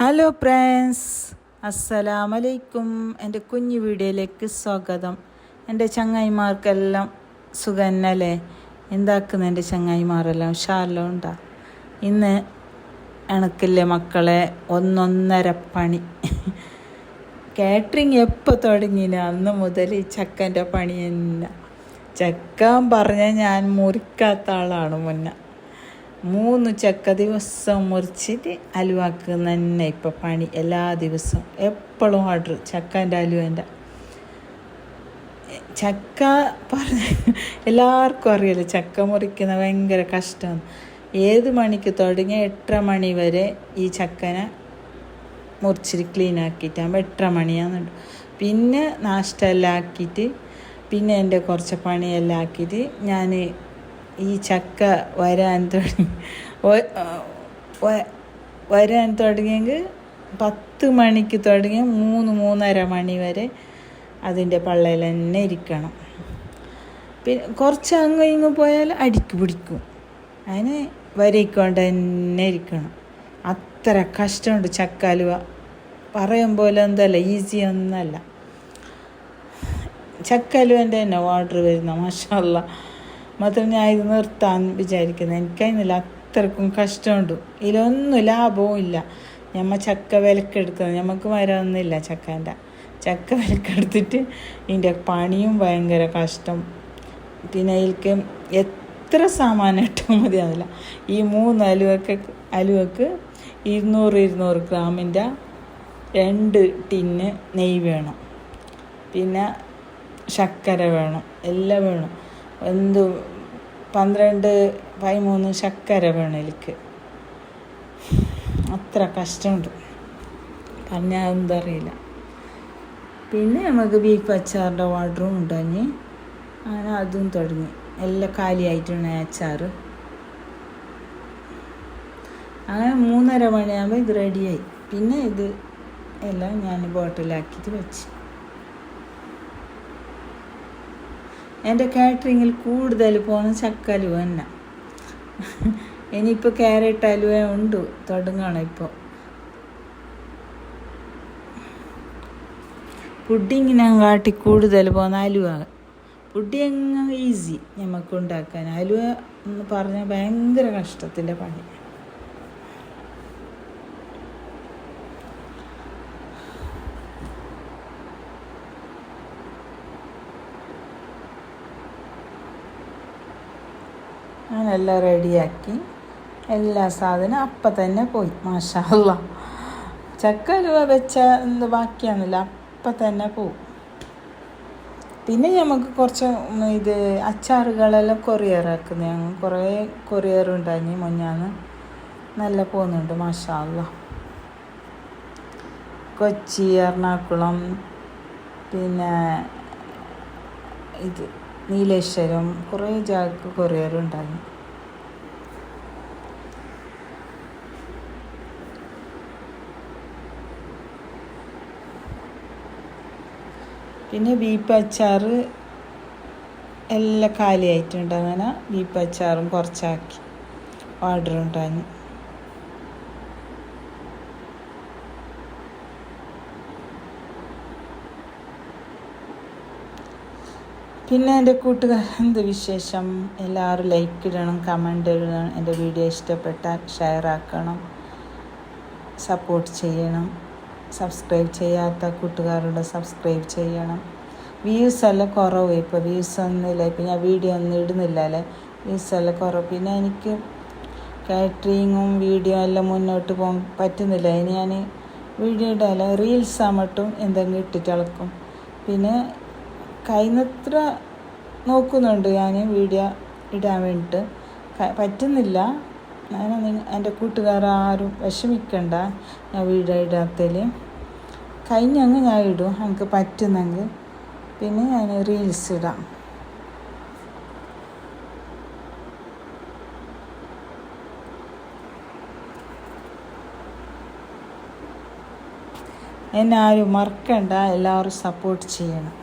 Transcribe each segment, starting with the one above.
Hello friends അസ്സലാമലൈക്കും എന്റെ കുഞ്ഞു വീഡിയോയിലേക്ക് സ്വാഗതം. എന്റെ ചങ്ങായിമാർക്കെല്ലാം സുഖന്നല്ലേ? എന്താക്കുന്ന എന്റെ ചങ്ങായിമാരെല്ലാം? ഉഷാറെല്ലാം ഉണ്ടാ? ഇന്ന് എനക്കില്ലേ മക്കളെ ഒന്നൊന്നര പണി. കാറ്ററിങ് എപ്പോൾ തുടങ്ങിന അന്ന് മുതൽ ഈ ചക്കന്റെ പണി തന്നെ. ചക്കാൻ പറഞ്ഞാൽ ഞാൻ മുറിക്കാത്ത ആളാണ് മുന്നേ. മൂന്ന് ചക്ക ദിവസം മുറിച്ചിട്ട് അലുവാക്കുന്ന തന്നെ ഇപ്പം പണി. എല്ലാ ദിവസവും എപ്പോഴും ഓർഡർ ചക്കന്റെ അലുവന്റെ. ചക്ക പറഞ്ഞ എല്ലാവർക്കും അറിയാലോ ചക്ക മുറിക്കുന്ന ഭയങ്കര കഷ്ടമാണ്. ഏത് മണിക്ക് തുടങ്ങി എട്ടര മണി വരെ ഈ ചക്കനെ മുറിച്ചിട്ട് ക്ലീൻ ആക്കിയിട്ടാകുമ്പോൾ എട്ടര മണിയാണെന്നുണ്ട് പിന്നെ നാഷ്ട എല്ലാം ആക്കിയിട്ട് പിന്നെ എന്റെ കുറച്ച് പണിയെല്ലാം ആക്കിയിട്ട് ഞാൻ ഈ ചക്ക വരാൻ തുടങ്ങി. വരാൻ തുടങ്ങിയെങ്കിൽ പത്ത് മണിക്ക് തുടങ്ങി മൂന്ന് മൂന്നര മണി വരെ അതിന്റെ പള്ളയിൽ തന്നെ ഇരിക്കണം. പിന്നെ കുറച്ച് അങ്ങ് ഇങ്ങ് പോയാൽ അടിക്ക് പിടിക്കും. അതിന് വരയിക്കൊണ്ട് തന്നെ ഇരിക്കണം. അത്ര കഷ്ടമുണ്ട് ചക്കാലുവ പറയും പോലെ എന്തല്ല ഈസി ഒന്നല്ല. ചക്കാലുവന്റെ തന്നെ ഓർഡർ വരുന്ന മാഷല്ല മാത്രം ഞാൻ ഇത് നിർത്താൻ വിചാരിക്കുന്നത് എനിക്കതിനില്ല അത്രക്കും കഷ്ടമുണ്ട്. ഇതിലൊന്നും ലാഭവും ഇല്ല. ഞമ്മ ചക്ക വിലക്കെടുക്കുന്നത് നമുക്ക് മരമൊന്നുമില്ല ചക്കേന്റെ. ചക്ക വിലക്കെടുത്തിട്ട് ഇതിന്റെ പണിയും ഭയങ്കര കഷ്ടം. പിന്നെ അതിൽക്ക് എത്ര സാമാനം ഇട്ടാൽ മതിയാവില്ല ഈ മൂന്ന് അലുവക്ക് അലുവക്ക് ഇരുന്നൂറ് ഇരുന്നൂറ് ഗ്രാമിന്റെ രണ്ട് ടിന്ന് നെയ്യ് വേണം. പിന്നെ ശർക്കര വേണം. എല്ലാം വേണം. എന്ത് പന്ത്രണ്ട് പതിമൂന്ന് ശർക്കര വേണം എനിക്ക്. അത്ര കഷ്ടമുണ്ട്. പറഞ്ഞാൽ എന്താ അറിയില്ല. പിന്നെ നമുക്ക് ബീഫ് അച്ചാറിന്റെ ഓർഡറും ഉണ്ടാഞ്ഞ്. അങ്ങനെ അതും തുടങ്ങി. എല്ലാം കാലിയായിട്ടാണ് അച്ചാർ അങ്ങനെ മൂന്നര മണിയാകുമ്പോൾ ഇത് റെഡിയായി പിന്നെ ഇത് എല്ലാം ഞാൻ ബോട്ടിലാക്കിയിട്ട് വെച്ച്. എന്റെ കാറ്ററിങ്ങിൽ കൂടുതൽ പോകുന്ന ചക്ക അലുവ തന്നെ. ഇനിയിപ്പോൾ ക്യാരറ്റ് അലുവ ഉണ്ട് തുടങ്ങണം ഇപ്പോൾ പുഡിങ്ങിനെ കാട്ടി കൂടുതൽ പോകുന്ന അലുവ. പുഡി പുഡിങ് ഈസി നമുക്ക് ഉണ്ടാക്കാൻ. അലുവ എന്ന് പറഞ്ഞാൽ ഭയങ്കര കഷ്ടത്തിന്റെ പണി. അങ്ങനെ എല്ലാം റെഡിയാക്കി എല്ലാ സാധനവും അപ്പം തന്നെ പോയി മാഷാല്ല ചക്ക അലുവ വെച്ച എന്ത് ബാക്കിയാണെന്നില്ല അപ്പം തന്നെ പോവും. പിന്നെ നമുക്ക് കുറച്ച് ഇത് അച്ചാറുകളെല്ലാം കൊറിയറാക്കുന്ന ഞങ്ങൾ കുറേ കൊറിയർ ഉണ്ടായി മുന്നാന്ന് നല്ല പോകുന്നുണ്ട് മാഷാല്ല കൊച്ചി എറണാകുളം പിന്നെ ഇത് നീലേശ്വരം കുറേ ജാക്ക് കൊറിയർ ഉണ്ടായിരുന്നു പിന്നെ ബീപ്പ് അച്ചാർ എല്ലാം അങ്ങനെ ബീപ്പ് അച്ചാറും കുറച്ചാക്കി. ഓർഡർ ഉണ്ടായി പിന്നെ എന്റെ കൂട്ടുകാർ എന്ത് വിശേഷം? എല്ലാവരും ലൈക്ക് ഇടണം കമന്റ് ഇടണം എന്റെ വീഡിയോ ഇഷ്ടപ്പെട്ടാൽ ഷെയർ ആക്കണം സപ്പോർട്ട് ചെയ്യണം. സബ്സ്ക്രൈബ് ചെയ്യാത്ത കൂട്ടുകാരോട് സബ്സ്ക്രൈബ് ചെയ്യണം. വ്യൂസ് എല്ലാം കുറവ് ഇപ്പോൾ വ്യൂസ് ഒന്നുമില്ല ഇപ്പം ഞാൻ വീഡിയോ ഒന്നും ഇടുന്നില്ല അല്ലേ? വ്യൂസ് എല്ലാം കുറവ്. പിന്നെ എനിക്ക് കാറ്ററിങ്ങും വീഡിയോ എല്ലാം മുന്നോട്ട് പോകാൻ പറ്റുന്നില്ല. ഇനി ഞാൻ വീഡിയോ ഇടാല്ല റീൽസ് ആമട്ടും എന്തെങ്കിലും ഇട്ടിട്ട് ഇളക്കും. പിന്നെ കഴിയുന്നത്ര നോക്കുന്നുണ്ട് ഞാൻ വീഡിയോ ഇടാൻ വേണ്ടിയിട്ട് പറ്റുന്നില്ല. ഞാൻ എന്റെ കൂട്ടുകാർ ആരും വിഷമിക്കണ്ട ഞാൻ വീഡിയോ ഇടാത്തതിൽ കഴിഞ്ഞങ്ങ് ഞാൻ ഇടും. എനിക്ക് പറ്റുന്നെങ്കിൽ പിന്നെ ഞാൻ റീൽസ് ഇടാം. എന്നെ ആരും മറക്കണ്ട. എല്ലാവരും സപ്പോർട്ട് ചെയ്യണം.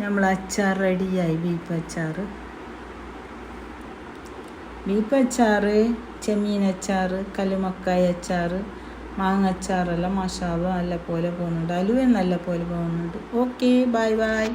നമ്മൾ അച്ചാർ റെഡിയായി ബീഫ് അച്ചാർ ബീഫ് അച്ചാർ ചെമ്മീൻ അച്ചാർ കല്ലുമക്കായ അച്ചാർ മാങ്ങ അച്ചാറെല്ലാം മഷാബ് നല്ല പോലെ പോകുന്നുണ്ട്. അലുവയും നല്ല പോലെ പോകുന്നുണ്ട്. Okay bye bye.